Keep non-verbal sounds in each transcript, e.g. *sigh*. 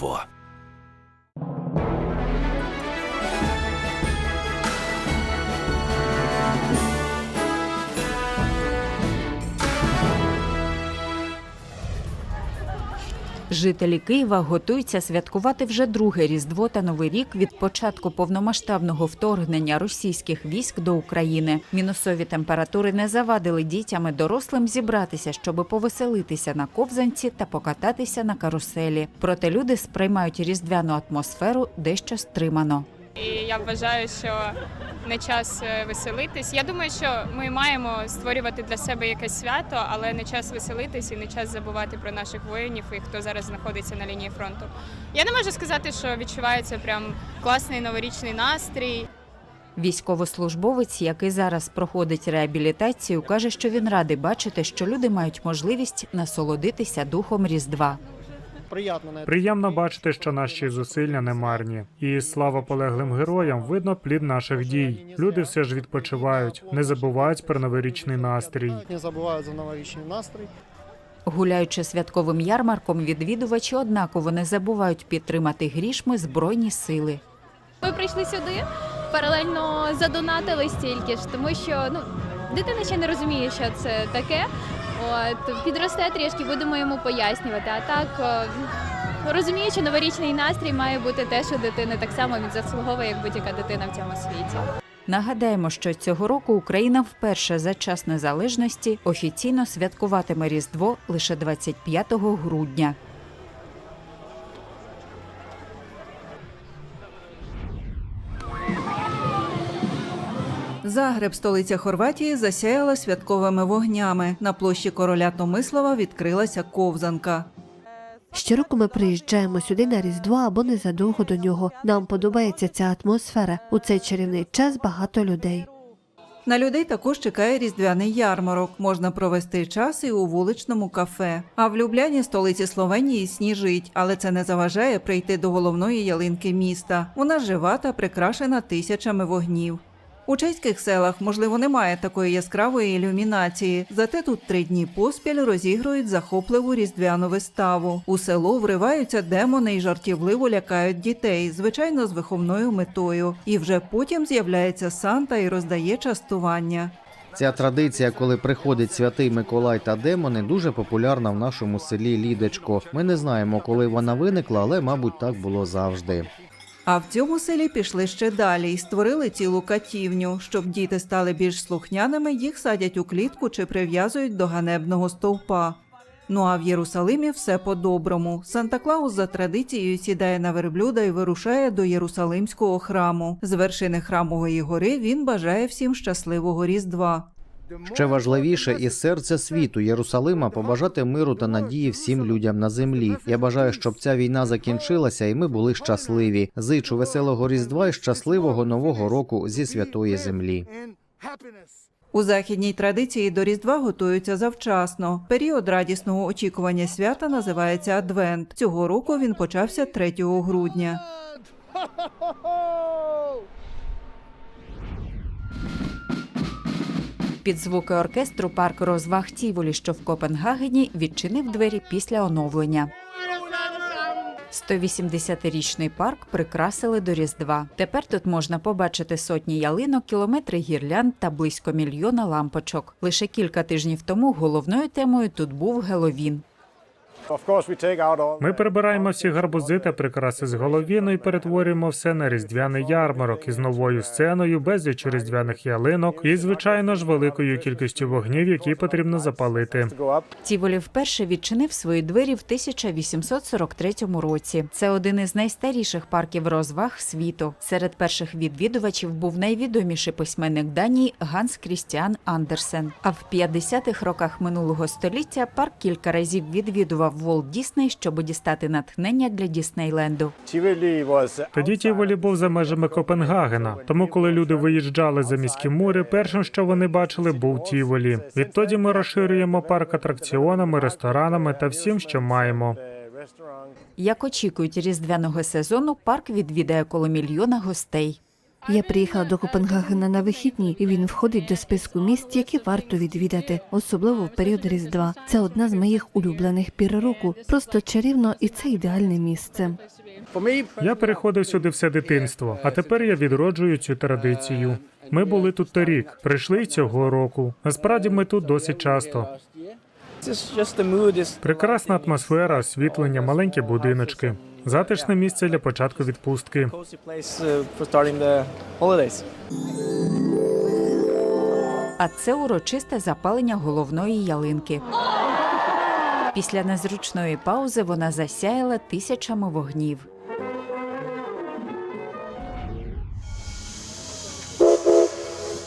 Різдво. Жителі Києва готуються святкувати вже друге Різдво та Новий рік від початку повномасштабного вторгнення російських військ до України. Мінусові температури не завадили дітям і дорослим зібратися, щоби повеселитися на ковзанці та покататися на каруселі. Проте люди сприймають різдвяну атмосферу дещо стримано. І я вважаю, що не час е, веселитись. Я думаю, що ми маємо створювати для себе якесь свято, але не час веселитись і не час забувати про наших воїнів і хто зараз знаходиться на лінії фронту. Я не можу сказати, що відчувається прям класний новорічний настрій. Військовослужбовець, який зараз проходить реабілітацію, каже, що він радий бачити, що люди мають можливість насолодитися духом Різдва. Приємно бачити, що наші зусилля не марні. І слава полеглим героям, видно плід наших дій. Люди все ж відпочивають, не забувають про новорічний настрій. не забувають за новорічний настрій. Гуляючи святковим ярмарком, відвідувачі однаково не забувають підтримати грішми збройні сили. Ми прийшли сюди, паралельно задонатили стільки ж, тому що ну дитина ще не розуміє, що це таке. От підросте трішки, будемо йому пояснювати. А так розуміючи, розумію, що новорічний настрій має бути те, що дитина Так само він заслуговує, як будь-яка дитина в цьому світі. Нагадаємо, що цього року Україна вперше за час незалежності офіційно святкуватиме Різдво лише 25 грудня. Загреб, столиця Хорватії, засяяла святковими вогнями. На площі короля Томислава відкрилася ковзанка. Щороку ми приїжджаємо сюди на Різдво або незадовго до нього. Нам подобається ця атмосфера. У цей чарівний час багато людей. На людей також чекає різдвяний ярмарок. Можна провести час і у вуличному кафе. А в Любляні, столиці Словенії, сніжить, але це не заважає прийти до головної ялинки міста. Вона жива та прикрашена тисячами вогнів. У чеських селах, можливо, немає такої яскравої ілюмінації, зате тут три дні поспіль розігрують захопливу різдвяну виставу. У село вриваються демони і жартівливо лякають дітей, звичайно, з виховною метою. І вже потім з'являється Санта і роздає частування. Ця традиція, коли приходить святий Миколай та демони, дуже популярна в нашому селі Лідечко. Ми не знаємо, коли вона виникла, але мабуть так було завжди. А в цьому селі пішли ще далі і створили цілу катівню. Щоб діти стали більш слухняними, їх садять у клітку чи прив'язують до ганебного стовпа. Ну а в Єрусалимі все по-доброму. Санта Клаус за традицією сідає на верблюда і вирушає до Єрусалимського храму. З вершини храмової гори він бажає всім щасливого Різдва. Ще важливіше із серця світу Єрусалима побажати миру та надії всім людям на землі. Я бажаю, щоб ця війна закінчилася і ми були щасливі. Зичу веселого різдва і щасливого нового року зі святої землі. У західній традиції до Різдва готуються завчасно. Період радісного очікування свята називається Адвент. Цього року він почався 3 грудня. Під звуки оркестру парк розваг Тіволі, що в Копенгагені, відчинив двері після оновлення. 180-річний парк прикрасили до Різдва. Тепер тут можна побачити сотні ялинок, кілометри гірлянд та близько мільйона лампочок. Лише кілька тижнів тому головною темою тут був Геловін. Ми прибираємо всі гарбузи та прикраси з головіну і перетворюємо все на різдвяний ярмарок із новою сценою, безліч різдвяних ялинок і, звичайно ж, великою кількістю вогнів, які потрібно запалити. Тіволі вперше відчинив свої двері в 1843 році. Це один із найстаріших парків розваг світу. Серед перших відвідувачів був найвідоміший письменник Данії Ганс Крістіан Андерсен. А в 50-х роках минулого століття парк кілька разів відвідував Волт Дісней, щоб дістати натхнення для Діснейленду. Тоді Тіволі був за межами Копенгагена. Тому, коли люди виїжджали за міські мури, першим, що вони бачили, був Тіволі. Відтоді ми розширюємо парк атракціонами, ресторанами та всім, що маємо. Як очікують різдвяного сезону, парк відвідає коло мільйона гостей. Я приїхала до Копенгагена на вихідні, і він входить до списку місць, які варто відвідати, особливо в період Різдва. Це одна з моїх улюблених пір року. Просто чарівно, і це ідеальне місце. Я переходив сюди все дитинство, а тепер я відроджую цю традицію. Ми були тут торік, прийшли цього року. Насправді ми тут досить часто. Прекрасна атмосфера, освітлення, маленькі будиночки. Затишне місце для початку відпустки. А це урочисте запалення головної ялинки. Після незручної паузи вона засяяла тисячами вогнів.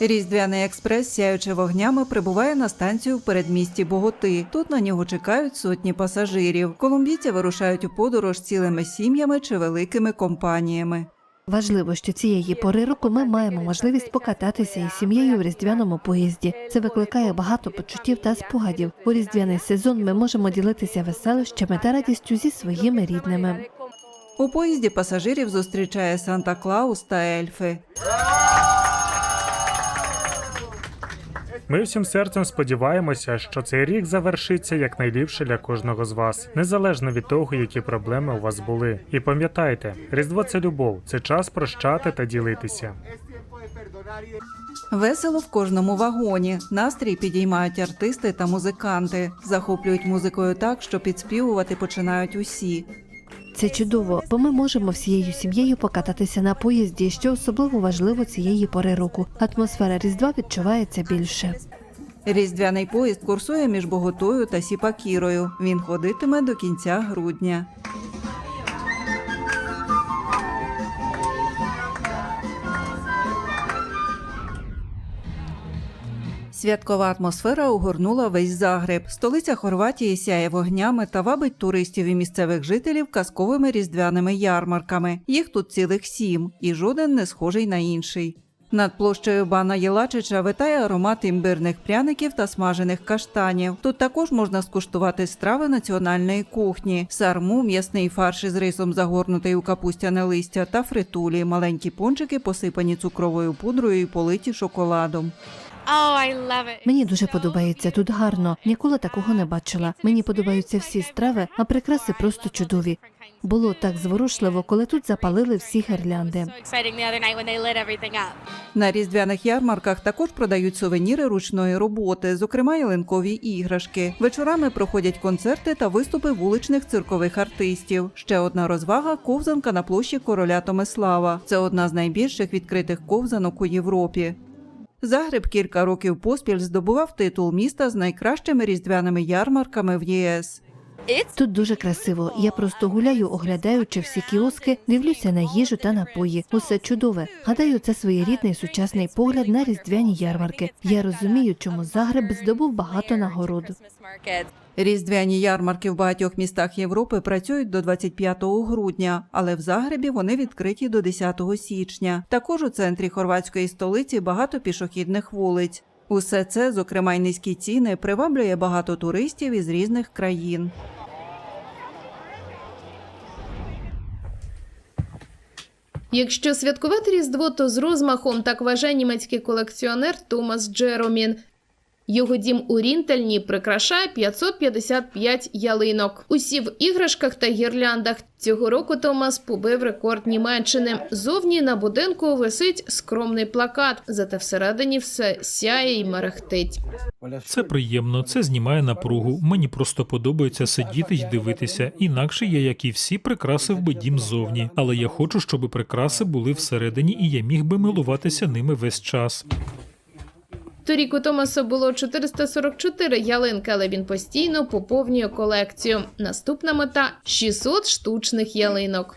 Різдвяний експрес, сяючи вогнями, прибуває на станцію в передмісті Боготи. Тут на нього чекають сотні пасажирів. Колумбійці вирушають у подорож цілими сім'ями чи великими компаніями. Важливо, що цієї пори року ми маємо можливість покататися із сім'єю в різдвяному поїзді. Це викликає багато почуттів та спогадів. У різдвяний сезон ми можемо ділитися веселощами та радістю зі своїми рідними. У поїзді пасажирів зустрічає Санта Клаус та ельфи. Ми всім серцем сподіваємося, що цей рік завершиться якнайліпше для кожного з вас, незалежно від того, які проблеми у вас були. І пам'ятайте, Різдво це любов, це час прощати та ділитися. Весело в кожному вагоні. Настрій підіймають артисти та музиканти. Захоплюють музикою так, що підспівувати починають усі. Це чудово, бо ми можемо всією сім'єю покататися на поїзді, що особливо важливо цієї пори року. Атмосфера Різдва відчувається більше. Різдвяний поїзд курсує між Боготою та Сіпакірою. Він ходитиме до кінця грудня. Святкова атмосфера огорнула весь Загреб. Столиця Хорватії сяє вогнями та вабить туристів і місцевих жителів казковими різдвяними ярмарками. Їх тут цілих сім, і жоден не схожий на інший. Над площею Бана Єлачича витає аромат імбирних пряників та смажених каштанів. Тут також можна скуштувати страви національної кухні: сарму, м'ясний фарш із рисом, загорнутий у капустяне листя, та фритулі, маленькі пончики, посипані цукровою пудрою і политі шоколадом. Oh, I love it. Мені дуже подобається тут гарно. Ніколи такого не бачила. Мені подобаються всі страви, а прикраси просто чудові. Було так зворушливо, коли тут запалили всі гірлянди. На різдвяних ярмарках також продають сувеніри ручної роботи, зокрема ялинкові іграшки. Вечорами проходять концерти та виступи вуличних циркових артистів. Ще одна розвага ковзанка на площі короля Томислава. Це одна з найбільших відкритих ковзанок у Європі. Загреб кілька років поспіль здобував титул міста з найкращими різдвяними ярмарками в ЄС. Тут дуже красиво. Я просто гуляю, оглядаючи всі кіоски, дивлюся на їжу та напої. Усе чудове. Гадаю, це своєрідний сучасний погляд на різдвяні ярмарки. Я розумію, чому Загреб здобув багато нагород. Різдвяні ярмарки в багатьох містах Європи працюють до 25 грудня, але в Загребі вони відкриті до 10 січня. Також у центрі хорватської столиці багато пішохідних вулиць. Усе це, зокрема й низькі ціни, приваблює багато туристів із різних країн. Якщо святкувати Різдво, то з розмахом так вважає німецький колекціонер Томас Джеромін. Його дім у Рінтельні прикрашає 555 ялинок. Усі в іграшках та гірляндах. Цього року Томас побив рекорд Німеччини. Зовні на будинку висить скромний плакат, зате всередині все сяє й мерехтить. Це приємно, це знімає напругу. Мені просто подобається сидіти й дивитися. Інакше я, як і всі, прикрасив би дім ззовні. Але я хочу, щоб прикраси були всередині, і я міг би милуватися ними весь час. Торік у Томаса було 444 ялинки, але він постійно поповнює колекцію. Наступна мета 600 штучних ялинок.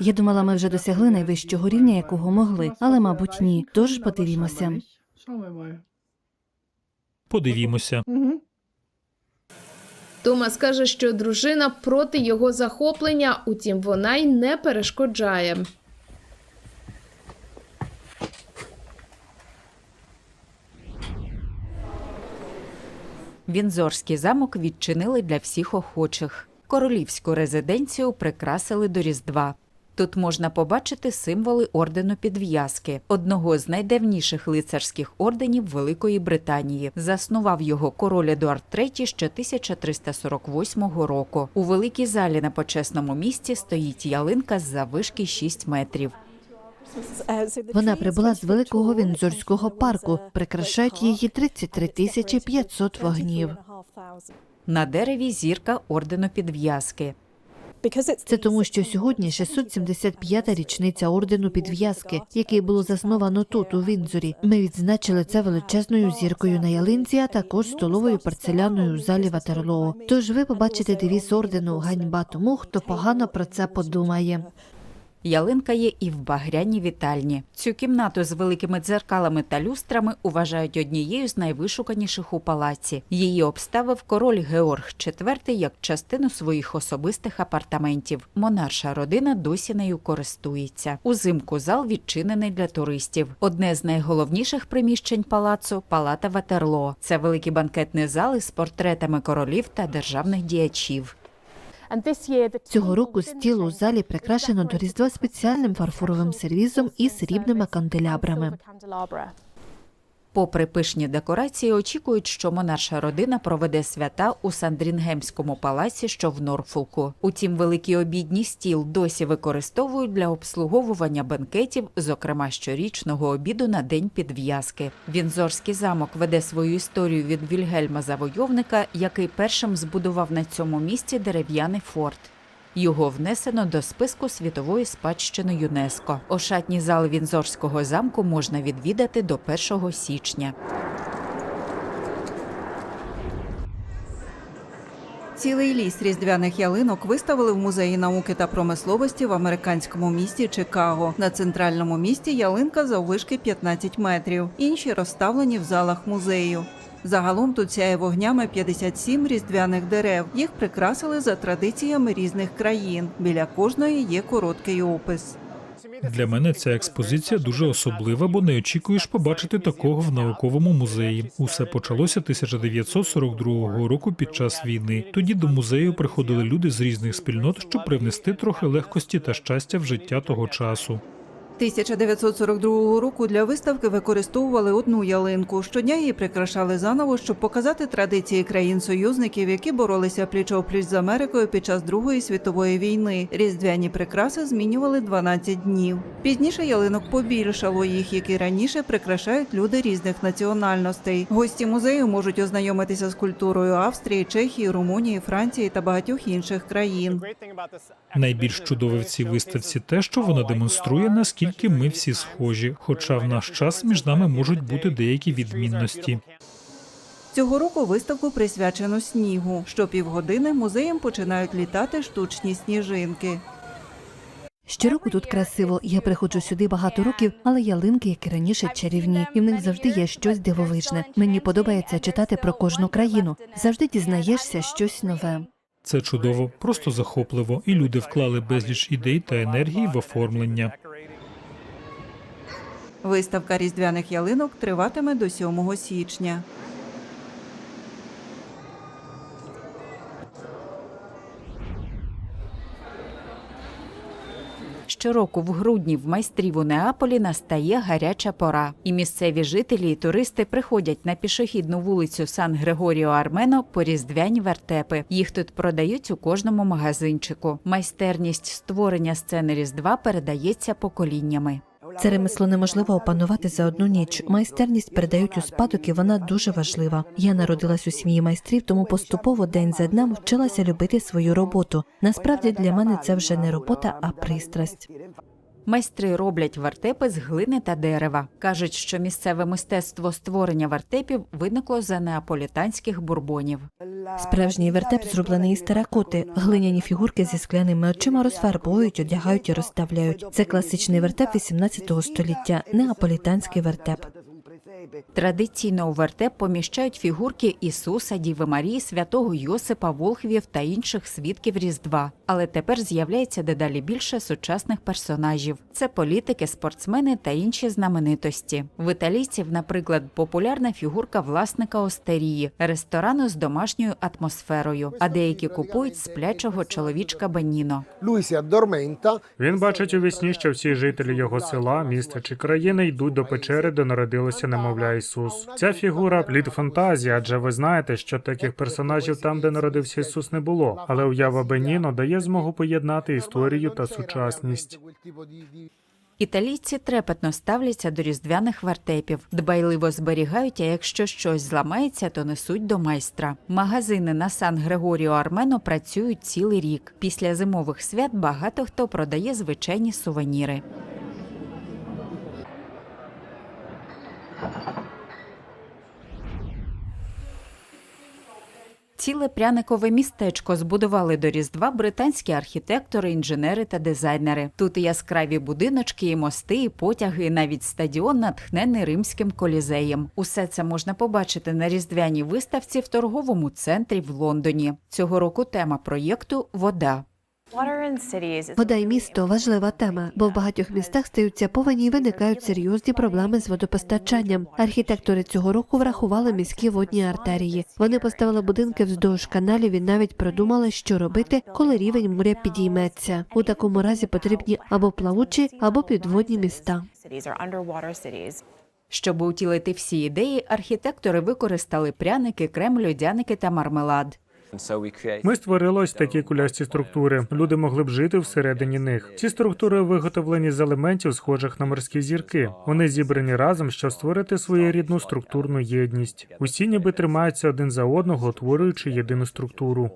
Я думала, ми вже досягли найвищого рівня, якого могли, але мабуть ні. Тож подивімося. Подивімося. Томас каже, що дружина проти його захоплення, утім вона й не перешкоджає. Вінзорський замок відчинили для всіх охочих. Королівську резиденцію прикрасили до Різдва. Тут можна побачити символи ордену підв'язки, одного з найдавніших лицарських орденів Великої Британії. Заснував його король Едуард III ще 1348 року. У великій залі на почесному місці стоїть ялинка з заввишки 6 метрів. Вона прибула з великого Вінзорського парку. Прикрашають її 33 тисячі 500 вогнів. На дереві зірка ордену підв'язки. Це тому, що сьогодні 675-та річниця ордену підв'язки, який було засновано тут, у Вінзорі. Ми відзначили це величезною зіркою на ялинці, а також столовою порцеляною у залі Ватерлоо. Тож ви побачите девіз ордену ганьба тому, хто погано про це подумає. Ялинка є і в багряній вітальні. Цю кімнату з великими дзеркалами та люстрами вважають однією з найвишуканіших у палаці. Її обставив король Георг IV як частину своїх особистих апартаментів. Монарша родина досі нею користується. Узимку зал відчинений для туристів. Одне з найголовніших приміщень палацу палата Ватерлоо. Це великий банкетний зал із портретами королів та державних діячів. Цього року стіл у залі прикрашено до різдва спеціальним фарфоровим сервізом і срібними канделябрами. Попри пишні декорації, очікують, що монарша родина проведе свята у Сандрінгемському палаці, що в Норфолку. Утім, великий обідній стіл досі використовують для обслуговування бенкетів, зокрема щорічного обіду на день підв'язки. Вінзорський замок веде свою історію від Вільгельма Завойовника, який першим збудував на цьому місці дерев'яний форт. Його внесено до списку світової спадщини ЮНЕСКО. Ошатні зали Вінзорського замку можна відвідати до 1 січня. Цілий ліс різдвяних ялинок виставили в музеї науки та промисловості в американському місті Чикаго. На центральному місті ялинка заввишки 15 метрів. Інші розставлені в залах музею. Загалом тут сяє вогнями 57 різдвяних дерев. Їх прикрасили за традиціями різних країн. Біля кожної є короткий опис. Для мене ця експозиція дуже особлива, бо не очікуєш побачити такого в науковому музеї. Усе почалося 1942 року під час війни. Тоді до музею приходили люди з різних спільнот, щоб привнести трохи легкості та щастя в життя того часу. 1942 року для виставки використовували одну ялинку. Щодня її прикрашали заново, щоб показати традиції країн-союзників, які боролися пліч-опліч з Америкою під час Другої світової війни. Різдвяні прикраси змінювали 12 днів. Пізніше ялинок побільшало їх, як і раніше прикрашають люди різних національностей. Гості музею можуть ознайомитися з культурою Австрії, Чехії, Румунії, Франції та багатьох інших країн. Найбільш чудове в цій виставці те, що вона демонструє, наскільки ми всі схожі, хоча в наш час між нами можуть бути деякі відмінності. Цього року виставку присвячено снігу. Щопівгодини музеєм починають літати штучні сніжинки. Щороку тут красиво. Я приходжу сюди багато років, але ялинки, як і раніше, чарівні, і в них завжди є щось дивовижне. Мені подобається читати про кожну країну. Завжди дізнаєшся щось нове. Це чудово, просто захопливо, і люди вклали безліч ідей та енергії в оформлення. Виставка різдвяних ялинок триватиме до 7 січня. Щороку в грудні в майстрів у Неаполі настає гаряча пора, і місцеві жителі і туристи приходять на пішохідну вулицю Сан Григоріо Армено по різдвяні вертепи. Їх тут продають у кожному магазинчику. Майстерність створення сцени Різдва передається поколіннями. Це ремесло неможливо опанувати за одну ніч. Майстерність передають у спадок, і вона дуже важлива. Я народилась у сім'ї майстрів, тому поступово день за днем вчилася любити свою роботу. Насправді для мене це вже не робота, а пристрасть. Майстри роблять вертепи з глини та дерева. Кажуть, що місцеве мистецтво створення вертепів виникло за неаполітанських бурбонів. Справжній вертеп зроблений із теракоти. Глиняні фігурки зі скляними очима розфарбують, одягають і розставляють. Це класичний вертеп 18 століття, неаполітанський вертеп. Традиційно у вертеп поміщають фігурки Ісуса, Діви Марії, святого Йосипа, Волхвів та інших свідків Різдва. Але тепер з'являється дедалі більше сучасних персонажів: це політики, спортсмени та інші знаменитості. В італійців, наприклад, популярна фігурка власника остерії, ресторану з домашньою атмосферою. А деякі купують сплячого чоловічка Беніно. Si Він бачить у вісні, що всі жителі його села, міста чи країни йдуть до печери, де народилося немовля Ісус. Ця фігура плід фантазії, адже ви знаєте, що таких персонажів там, де народився Ісус, не було. Але уява Беніно дає змогу поєднати історію та сучасність. Італійці трепетно ставляться до різдвяних вертепів, дбайливо зберігають, а якщо щось зламається, то несуть до майстра. Магазини на Сан Грегоріо Армено працюють цілий рік. Після зимових свят багато хто продає звичайні сувеніри. Ціле пряникове містечко збудували до Різдва британські архітектори, інженери та дизайнери. Тут і яскраві будиночки, і мости, і потяги, і навіть стадіон, натхнений римським колізеєм. Усе це можна побачити на різдвяній виставці в торговому центрі в Лондоні. Цього року тема проєкту вода. Вода і місто важлива тема, бо в багатьох містах стаються повені і виникають серйозні проблеми з водопостачанням. Архітектори цього року врахували міські водні артерії. Вони поставили будинки вздовж каналів і навіть продумали, що робити, коли рівень моря підійметься. У такому разі потрібні або плавучі, або підводні міста. Щоб утілити всі ідеї, архітектори використали пряники, крем, льодяники та мармелад. Ми створили ось такі кулясті структури. Люди могли б жити всередині них. Ці структури виготовлені з елементів, схожих на морські зірки. Вони зібрані разом, щоб створити своєрідну структурну єдність. Усі ніби тримаються один за одного, утворюючи єдину структуру.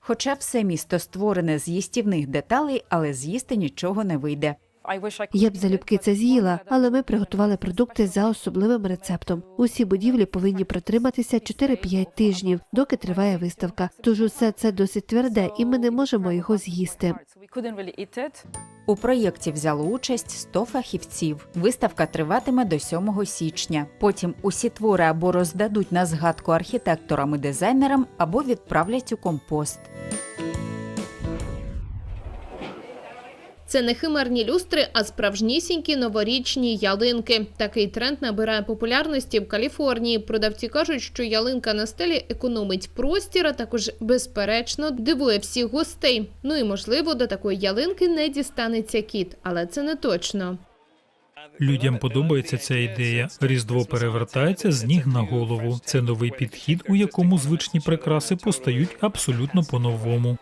Хоча все місто створене з їстівних деталей, але з'їсти нічого не вийде. Я б залюбки це з'їла, але ми приготували продукти за особливим рецептом. Усі будівлі повинні протриматися 4-5 тижнів, доки триває виставка. Тож усе це досить тверде, і ми не можемо його з'їсти. У проєкті взяло участь 100 фахівців. Виставка триватиме до 7 січня. Потім усі твори або роздадуть на згадку архітекторам і дизайнерам, або відправлять у компост. Це не химерні люстри, а справжнісінькі новорічні ялинки. Такий тренд набирає популярності в Каліфорнії. Продавці кажуть, що ялинка на стелі економить простір, а також безперечно дивує всіх гостей. Ну і можливо до такої ялинки не дістанеться кіт, але це не точно. Людям подобається ця ідея. Різдво перевертається з ніг на голову. Це новий підхід, у якому звичні прикраси постають абсолютно по-новому.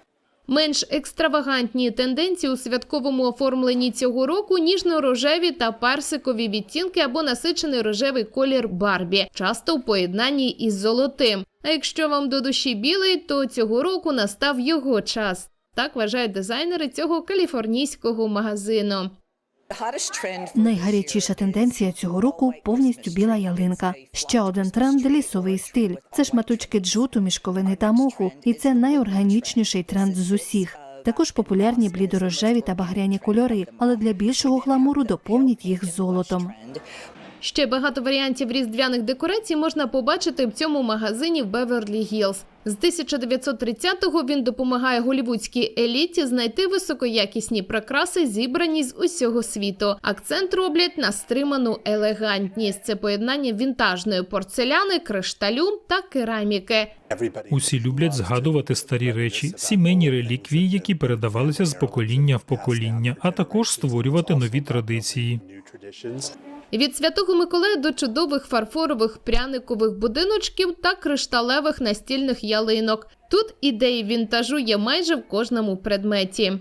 Менш екстравагантні тенденції у святковому оформленні цього року ніжно-рожеві та персикові відтінки або насичений рожевий колір Барбі, часто в поєднанні із золотим. А якщо вам до душі білий, то цього року настав його час. Так вважають дизайнери цього каліфорнійського магазину. Найгарячіша тенденція цього року повністю біла ялинка. Ще один тренд лісовий стиль. Це шматочки джуту, мішковини та моху, і це найорганічніший тренд з усіх. Також популярні блідорожеві та багряні кольори, але для більшого гламуру доповніть їх золотом. Ще багато варіантів різдвяних декорацій можна побачити в цьому магазині в Беверлі Гілз. З 1930-го він допомагає голівудській еліті знайти високоякісні прикраси, зібрані з усього світу. Акцент роблять на стриману елегантність. Це поєднання вінтажної порцеляни, кришталю та кераміки. Усі люблять згадувати старі речі, сімейні реліквії, які передавалися з покоління в покоління, а також створювати нові традиції. Від святого Миколая до чудових фарфорових пряникових будиночків та кришталевих настільних ялинок. Тут ідеї вінтажу є майже в кожному предметі.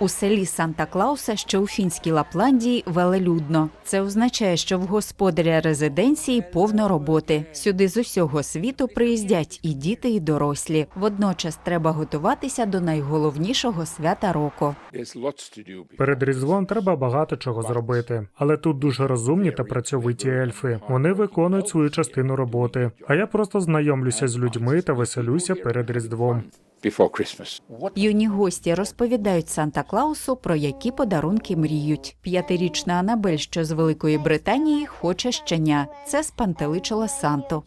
У селі Санта Клауса, що у фінській Лапландії, велелюдно. Це означає, що в господаря резиденції повно роботи. Сюди з усього світу приїздять і діти, і дорослі. Водночас треба готуватися до найголовнішого свята року. Перед різдвом треба багато чого зробити, але тут дуже розумні та працьовиті ельфи. Вони виконують свою частину роботи. А я просто знайомлюся з людьми та веселюся перед різдвом. Before Christmas. Юні гості розповідають Санта Клаусу, про які подарунки мріють. П'ятирічна Анабель, що з Великої Британії, хоче щеня. Це спантеличило Санту.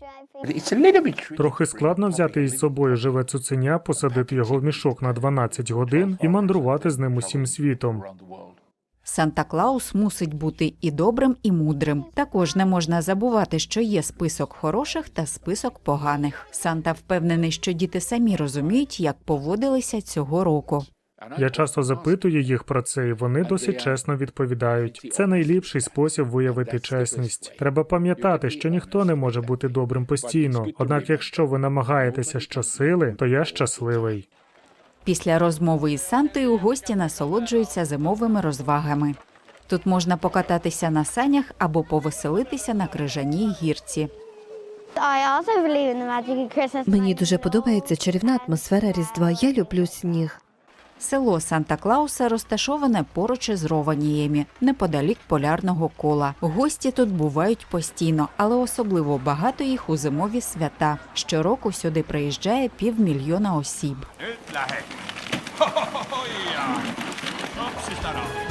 Трохи складно взяти із собою живе цуценя, посадити його в мішок на 12 годин і мандрувати з ним усім світом. Санта Клаус мусить бути і добрим, і мудрим. Також не можна забувати, що є список хороших та список поганих. Санта впевнений, що діти самі розуміють, як поводилися цього року. Я часто запитую їх про це, і вони досить чесно відповідають. Це найліпший спосіб виявити чесність. Треба пам'ятати, що ніхто не може бути добрим постійно. Однак, якщо ви намагаєтеся щосили, то я щасливий. Після розмови із Сантою гості насолоджуються зимовими розвагами. Тут можна покататися на санях або повеселитися на крижаній гірці. Мені дуже подобається чарівна атмосфера Різдва. Я люблю сніг. Село Санта Клауса розташоване поруч із Рованіємі, неподалік полярного кола. Гості тут бувають постійно, але особливо багато їх у зимові свята. Щороку сюди приїжджає півмільйона осіб. *laughs*